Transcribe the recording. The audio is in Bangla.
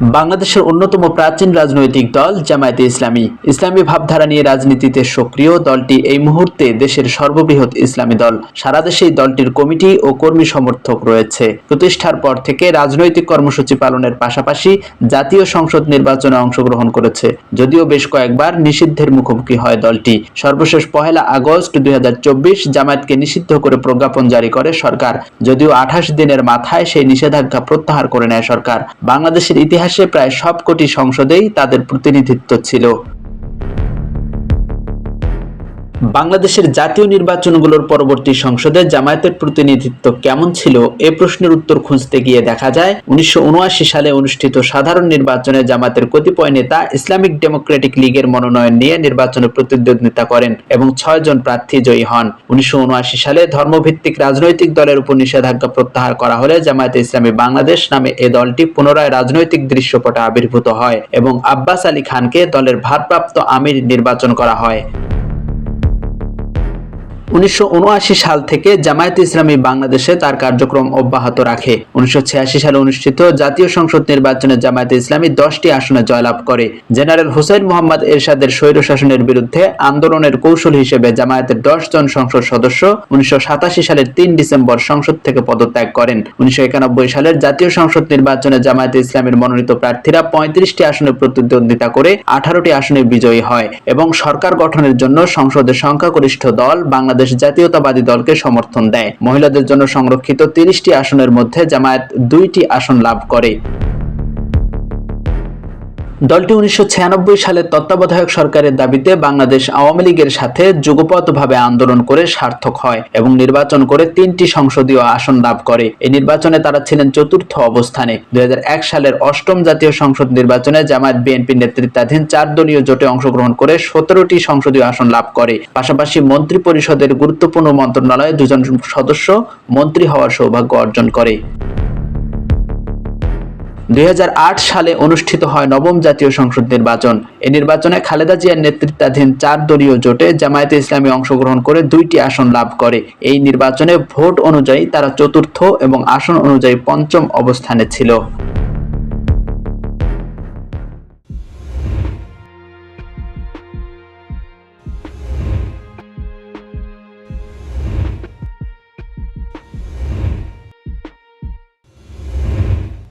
বাংলাদেশের অন্যতম প্রাচীন রাজনৈতিক দল জামায়াতে ইসলামী। ইসলামী ভাবধারা নিয়ে রাজনীতিতে সক্রিয় দলটি এই মুহূর্তে দেশের সর্ববৃহৎ ইসলামী দল। সারা দেশে এই দলটির কমিটি ও কর্মী সমর্থক রয়েছে। প্রতিষ্ঠার পর থেকে রাজনৈতিক কর্মসূচি পালনের পাশাপাশি জাতীয় সংসদ নির্বাচনে অংশগ্রহণ করেছে। যদিও বেশ কয়েকবার নিষিদ্ধের মুখোমুখি হয় দলটি। সর্বশেষ পহেলা আগস্ট দুই হাজার চব্বিশ জামায়াতকে নিষিদ্ধ করে প্রজ্ঞাপন জারি করে সরকার। যদিও আঠাশ দিনের মাথায় সেই নিষেধাজ্ঞা প্রত্যাহার করে নেয় সরকার। বাংলাদেশের ইতিহাসে প্রায় সবকটি সংসদেই তাদের প্রতিনিধিত্ব ছিল। বাংলাদেশের জাতীয় নির্বাচনগুলোর পরবর্তী সংসদে জামায়াতের প্রতিনিধিত্ব কেমন ছিল এ প্রশ্নের উত্তর খুঁজতে গিয়ে দেখা যায়, উনিশশো উনআশি সালে অনুষ্ঠিত সাধারণ নির্বাচনে জামায়াতের কতিপয় নেতা ইসলামিক ডেমোক্রেটিক লীগের মনোনয়ন নিয়ে নির্বাচনে প্রতিদ্বন্দ্বিতা করেন এবং ছয় জন প্রার্থী জয়ী হন। উনিশশো উনআশি সালে ধর্মভিত্তিক রাজনৈতিক দলের উপর নিষেধাজ্ঞা প্রত্যাহার করা হলে জামায়াতে ইসলামী বাংলাদেশ নামে এ দলটি পুনরায় রাজনৈতিক দৃশ্যপটে আবির্ভূত হয় এবং আব্বাস আলী খানকে দলের ভারপ্রাপ্ত আমির নির্বাচন করা হয়। উনিশশো উনআশি সাল থেকে জামায়াত ইসলামী বাংলাদেশে তার কার্যক্রম অব্যাহত রাখে। উনিশশো সালে অনুষ্ঠিত জাতীয় সংসদ নির্বাচনে জামায়াত ইসলামী দশটি আসনে জয়লাভ করে। জেনারেল হুসেন মোহাম্মদ এরশাদের স্বৈরশাসনের বিরুদ্ধে আন্দোলনের কৌশল হিসেবে জামায়াতের দশ জন সংসদ সদস্য উনিশশো সাতাশি সালের তিন ডিসেম্বর সংসদ থেকে পদত্যাগ করেন। উনিশশো একানব্বই সালের জাতীয় সংসদ নির্বাচনে জামায়াত ইসলামের মনোনীত প্রার্থীরা পঁয়ত্রিশটি আসনে প্রতিদ্বন্দ্বিতা করে আঠারোটি আসনে বিজয়ী হয় এবং সরকার গঠনের জন্য সংসদের সংখ্যাগরিষ্ঠ দল বাংলাদেশ জাতীয়তাবাদী দলকে সমর্থন দেয়। মহিলাদের জন্য সংরক্ষিত তিরিশটি আসনের মধ্যে জামায়াত দুইটি আসন লাভ করে। দলটি উনিশশো ছিয়ানব্বই সালের তত্ত্বাবধায়ক সরকারের দাবিতে বাংলাদেশ আওয়ামী লীগের সাথে যুগপথভাবে আন্দোলন করে সার্থক হয় এবং নির্বাচন করে তিনটি সংসদীয় আসন লাভ করে। এই নির্বাচনে তারা ছিলেন চতুর্থ অবস্থানে। দুই হাজার এক সালের অষ্টম জাতীয় সংসদ নির্বাচনে জামায়াত বিএনপি নেতৃত্বাধীন চার দলীয় জোটে অংশগ্রহণ করে সতেরোটি সংসদীয় আসন লাভ করে। পাশাপাশি মন্ত্রী পরিষদের গুরুত্বপূর্ণ মন্ত্রণালয়ে দুজন সদস্য মন্ত্রী হওয়ার সৌভাগ্য অর্জন করে। দুই হাজার আট সালে অনুষ্ঠিত হয় নবম জাতীয় সংসদ নির্বাচন। এই নির্বাচনে খালেদা জিয়ার নেতৃত্বাধীন চার দলীয় জোটে জামায়াতে ইসলামী অংশগ্রহণ করে দুইটি আসন লাভ করে। এই নির্বাচনে ভোট অনুযায়ী তারা চতুর্থ এবং আসন অনুযায়ী পঞ্চম অবস্থানে ছিল।